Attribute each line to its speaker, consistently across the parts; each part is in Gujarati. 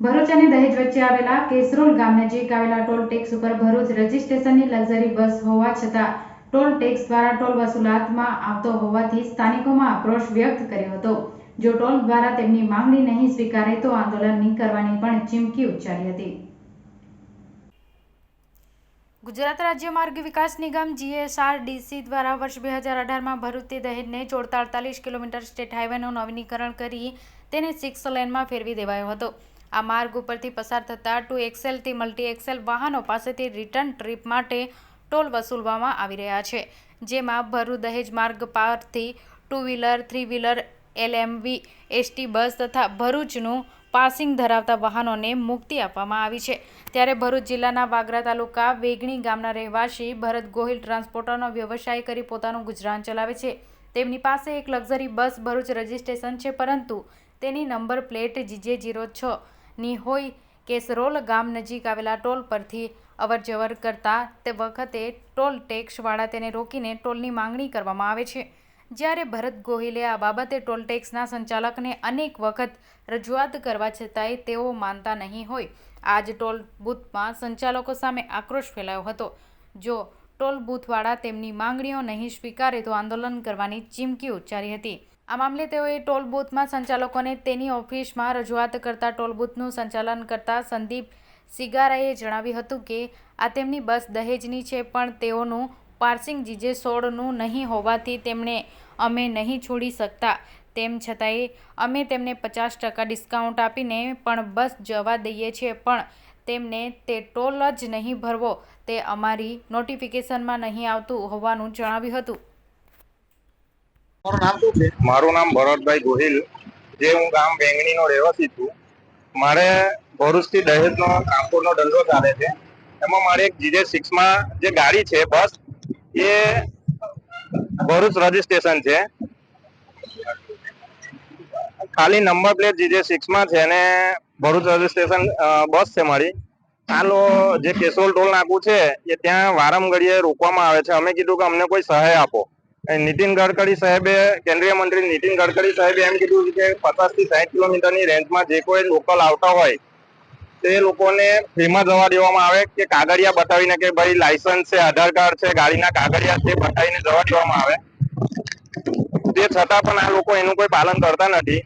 Speaker 1: ભરૂચ અને દહેજ વચ્ચે આવેલા કેસરોલ ગામ નજીક આવેલા ટોલ ટેક્સ ઉપર ભરૂચ રજીસ્ટ્રેશનની લક્ઝરી બસ હોવા છતાં ટોલ ટેક્સ દ્વારા ટોલ વસૂલાતમાં આવતો હોવાથી સ્થાનિકોમાં આક્રોશ વ્યક્ત કર્યો હતો. જો ટોલ દ્વારા તેમની માંગણી નહીં સ્વીકારે તો આંદોલન કરવાની પણ ચીમકી ઉચ્ચારી હતી. ગુજરાત રાજ્ય માર્ગ વિકાસ નિગમ જીએસઆરડીસી દ્વારા વર્ષ બે હજાર અઢારમાં ભરૂચથી દહેજને જોડતા અડતાલીસ કિલોમીટર સ્ટેટ હાઈવેનું નવીનીકરણ કરી તેને સિક્સ લેનમાં ફેરવી દેવાયો હતો. આ માર્ગ ઉપરથી પસાર થતા ટુ એક્સેલથી મલ્ટી એક્સેલ વાહનો પાસેથી રિટર્ન ટ્રીપ માટે ટોલ વસૂલવામાં આવી રહ્યા છે. જેમાં ભરૂચ દહેજ માર્ગ પારથી two wheeler, three wheeler, LMV, ST bus તથા ભરૂચનું પાસિંગ ધરાવતા વાહનોને મુક્તિ આપવામાં આવી છે. ત્યારે ભરૂચ જિલ્લાના વાગરા તાલુકા વેગણી ગામના રહેવાસી ભરત ગોહિલ ટ્રાન્સપોર્ટરનો વ્યવસાય કરી પોતાનું ગુજરાન ચલાવે છે. તેમની પાસે એક લક્ઝરી બસ ભરૂચ રજિસ્ટ્રેશન છે, પરંતુ તેની નંબર પ્લેટ જીજે જીરો છ. ની હોય કેસરોલ ગામ નજીક આવેલા ટોલ પરથી અવરજવર કરતા તે વખતે ટોલ ટેક્સવાળા તેને રોકીને ટોલની માંગણી કરવામાં આવે છે. જ્યારે ભરત ગોહિલે આ બાબતે ટોલ ટેક્સના સંચાલકને અનેક વખત રજૂઆત કરવા છતાંય તેઓ માનતા નહીં હોય. આજ ટોલ બૂથમાં સંચાલકો સામે આક્રોશ ફેલાયો હતો. જો ટોલ બૂથવાળા તેમની માંગણીઓ નહીં સ્વીકારે તો આંદોલન કરવાની ચીમકી ઉચ્ચારી હતી. આ મામલે તેઓએ ટોલ બૂથમાં સંચાલકોને તેની ઓફિસમાં રજૂઆત કરતા ટોલ બૂથનું સંચાલન કરતા સંદીપ સિગારાએ જણાવ્યું હતું કે આ તેમની બસ દહેજની છે, પણ તેઓનું પાર્સિંગ જીજે સોળનું નહીં હોવાથી તેમણે અમે નહીં છોડી શકતા. તેમ છતાંય અમે તેમને પચાસ ટકા ડિસ્કાઉન્ટ આપીને પણ બસ જવા દઈએ છીએ, પણ તેમને તે ટોલ જ નહીં ભરવો, તે અમારી નોટિફિકેશનમાં નહીં આવતું હોવાનું જણાવ્યું હતું.
Speaker 2: મારું નામ ભરતભાઈ ગોહિલ. જે હું ગામ વેંગણીનો રહેવાસી છું. મારે ભરૂચથી દહેજનો નો ધંધો ચાલે છે. એમાં મારે એક જીજે સિક્સમાં જે ગાડી છે, બસ, એ ભરૂચ રજીસ્ટ્રેશન છે. ખાલી નંબર પ્લેટ જીજે સિક્સમાં છે અને ભરૂચ રજીસ્ટ્રેશન બસ છે મારી. હાલો, જે કેશોલ ટોલ નાકું છે, એ ત્યાં વારંગળીએ રોકવામાં આવે છે. અમે કીધું કે અમને કોઈ સહાય આપો. નીતિન ગડકરી સાહેબે, કેન્દ્રીય મંત્રી નીતિન ગડકરી સાહેબે એમ કીધું કે પચાસથી સાઠ કિલોમીટરની રેન્જમાં જે કોઈ લોકલ આવતા હોય, તે લોકોને ફ્રીમાં જવા દેવામાં આવે કે કાગળિયા બતાવીને કે ભાઈ લાયસન્સ છે, આધાર કાર્ડ છે, ગાડીના કાગળિયા છે, બતાવીને જવા દેવામાં આવે. તે છતાં પણ આ લોકો એનું કોઈ પાલન કરતા નથી.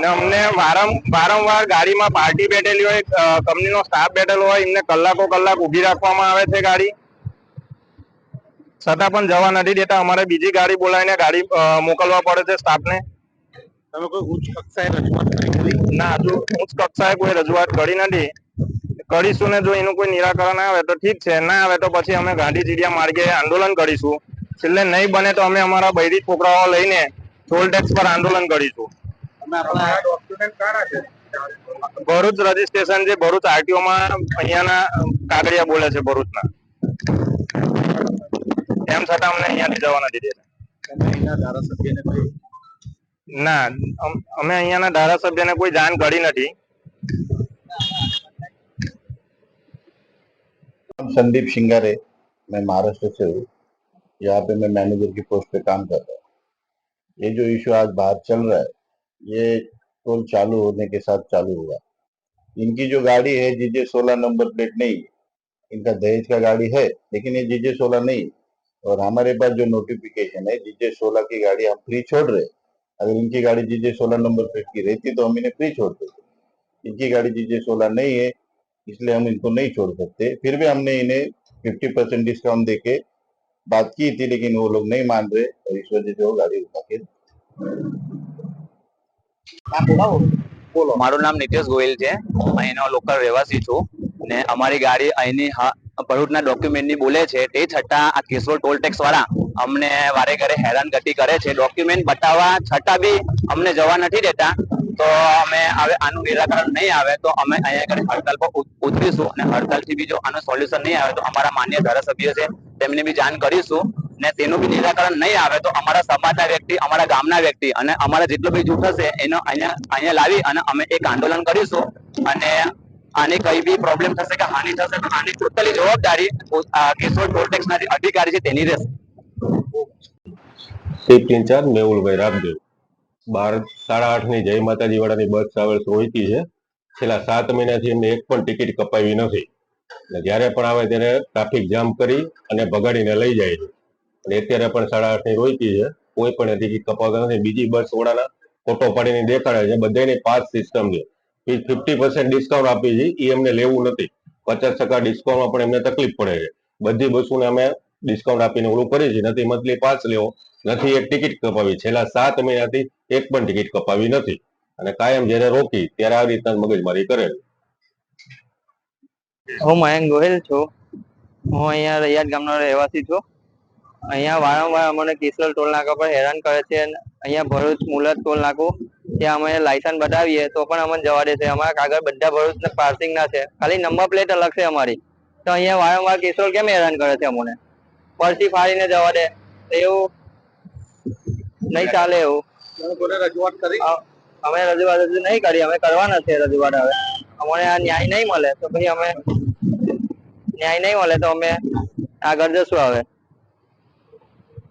Speaker 2: ને અમને વારં વારંવાર ગાડીમાં પાર્ટી બેઠેલી હોય કંપનીનો સ્ટાફ બેઠેલો હોય, એમને કલાકો કલાક ઊભી રાખવામાં આવે છે ગાડી. છતાં પણ જવા નથી દેતા. અમારે બીજી ગાડી બોલાવીને ગાડી મોકલવા પડે છે સ્ટાફને.
Speaker 3: તમે કોઈ ઉચ્ચ કક્ષાએ રજૂઆત કરી
Speaker 2: ના હજુ ઉચ્ચ કક્ષાએ કોઈ રજૂઆત કરી નથી. કરીશું ને જો એનું કોઈ નિરાકરણ આવે તો ઠીક છે. ના આવે તો પછી અમે ગાંધી ચીડિયા માર્ગે આંદોલન કરીશું. છેલ્લે નહીં બને તો અમે અમારા બૈરી છોકરાઓ લઈને ટોલ ટેક્સ પર આંદોલન કરીશું. ભરૂચ રજીસ્ટ્રેશન છે ભરૂચ આરટીઓ માં અહીંયાના કાગળિયા બોલે છે ભરૂચના. એમ છતાં અમને અહીંયાથી જવા નથી દેતા
Speaker 3: તમે અહીંના ધારાસભ્યને કહ્યું
Speaker 2: ના અમ- અમે અહીંયાના ધારાસભ્યને કોઈ જાણ કરી નથી
Speaker 4: नाम संदीप सिंगारे मैं महाराष्ट्र से हूँ यहाँ पे मैं मैनेजर की पोस्ट पे काम कर रहा हूँ ये जो इशू आज बाहर चल रहा है ये टोल चालू होने के साथ चालू हुआ इनकी जो गाड़ी है जीजे सोलह नंबर प्लेट नहीं है। इनका दहेज का गाड़ी है लेकिन ये जीजे सोलह नहीं है। और हमारे पास जो नोटिफिकेशन है जीजे सोलह की गाड़ी हम फ्री छोड़ रहे हैं। अगर इनकी गाड़ी जीजे सोलह नंबर प्लेट की रहती तो हम इन्हें फ्री छोड़ देते इनकी गाड़ी जीजे सोलह नहीं है इसलिए हम इनको नहीं छोड़ सकते फिर भी हमने इन्हें फिफ्टी परसेंट डिस्काउंट देके बात की थी लेकिन वो लोग नहीं मान रहे और इस वजह से वो गाड़ी उठा के
Speaker 3: નામ બોલાવો બોલો
Speaker 5: મારું નામ નિતેશ ગોયલ છે હું અહીંનો લોકલ રહેવાસી છું ને અમારી ગાડી અહીંની હા- ભરૂચના ડોક્યુમેન્ટની બોલે છે, તે છતાં આ કેશોદ ટોલ ટેક્સ વાળા અમને વારે ઘરે હેરાનગતિ કરે છે. ડોક્યુમેન્ટ બતાવવા છતાં બી અમને જવા નથી દેતા. તો અમે હવે આનું નિરાકરણ નહીં આવે તો અમે અહીંયા આગળ હડતાલ પર ઉત- ઉતરીશું અને હડતાલથી બી જો આનું સોલ્યુશન નહીં આવે તો અમારા માન્ય ધારાસભ્ય છે, તેમને બી જાણ કરીશું. ને તેનું બી નિરાકરણ નહીં આવે તો અમારા સમાજના વ્યક્તિ, અમારા ગામના વ્યક્તિ અને અમારા જેટલો બી જૂથ હશે, એનો અહીંયા અહીંયા લાવી અને અમે એક આંદોલન કરીશું. અને આની કઈ બી પ્રોબ્લેમ થશે કે હાનિ થશે તો આની ટોટલી જવાબદારી કેશોદ ટોલ ટેક્સના અધિકારી છે તેની રહેશે.
Speaker 6: Safety in-charge Mehulbhai Ramdev. બાર સાડા આઠની જય માતાજી વાળાની બસ ટ્રાવેલ્સ રોહિતી છે. છેલ્લા સાત મહિનાથી એમને એક પણ ટિકિટ કપાવી નથી. અને જ્યારે પણ આવે ત્યારે ટ્રાફિક જામ કરી અને ભગાડીને લઈ જાય છે. અને અત્યારે પણ સાડા આઠની રોકી છે. કોઈ પણ ટિકિટ કપાવતા નથી. બીજી બસ વાળાના ફોટો પાડીને દેખાડે છે. બધાની પાસ સિસ્ટમ છે. ફિફ્ટી પર્સન્ટ ડિસ્કાઉન્ટ આપી છે. એ અમને લેવું નથી. પચાસ ટકા ડિસ્કાઉન્ટમાં પણ એમને તકલીફ પડે છે. બધી બસોને અમે ડિસ્કાઉન્ટ આપીને ઓલું કરીએ છીએ. નથી મંથલી પાસ લેવો, નથી એક ટિકિટ કપાવી. છેલ્લા સાત મહિનાથી એક પણ ટિકિટ કપાવી નથી. અને કાયમ જ્યારે રોકી, ત્યારે આવી રીતના મગજમારી કરે
Speaker 7: હું મયંક ગોહિલ છું. હું અહીંયા રૈયાદ ગામનો રહેવાસી છું. અહીંયા વારંવાર અમને કિશોર ટોલ નાકા પર હેરાન કરે છે અહીંયા ભરૂચ મુલત ટોલ નાકું ત્યાં અમે લાયસન્સ બતાવીએ તો પણ અમને જવા દે છે અમારા કાગળ બધા ભરૂચ પાર્સિંગ ના છે. ખાલી નંબર પ્લેટ અલગ છે અમારી. તો અહીંયા વારંવાર કિશોર કેમ હેરાન કરે છે અમને? પરથી ફાડીને જવા દે. એવું નહીં ચાલે એવું.
Speaker 3: રજૂઆત કરી?
Speaker 7: અમે રજૂઆત હજુ નહીં કરી. અમે કરવાના છે રજૂઆત હવે. અમને આ ન્યાય નહીં મળે તો પછી અમે ન્યાય નહીં મળે તો અમે આગળ જશું હવે.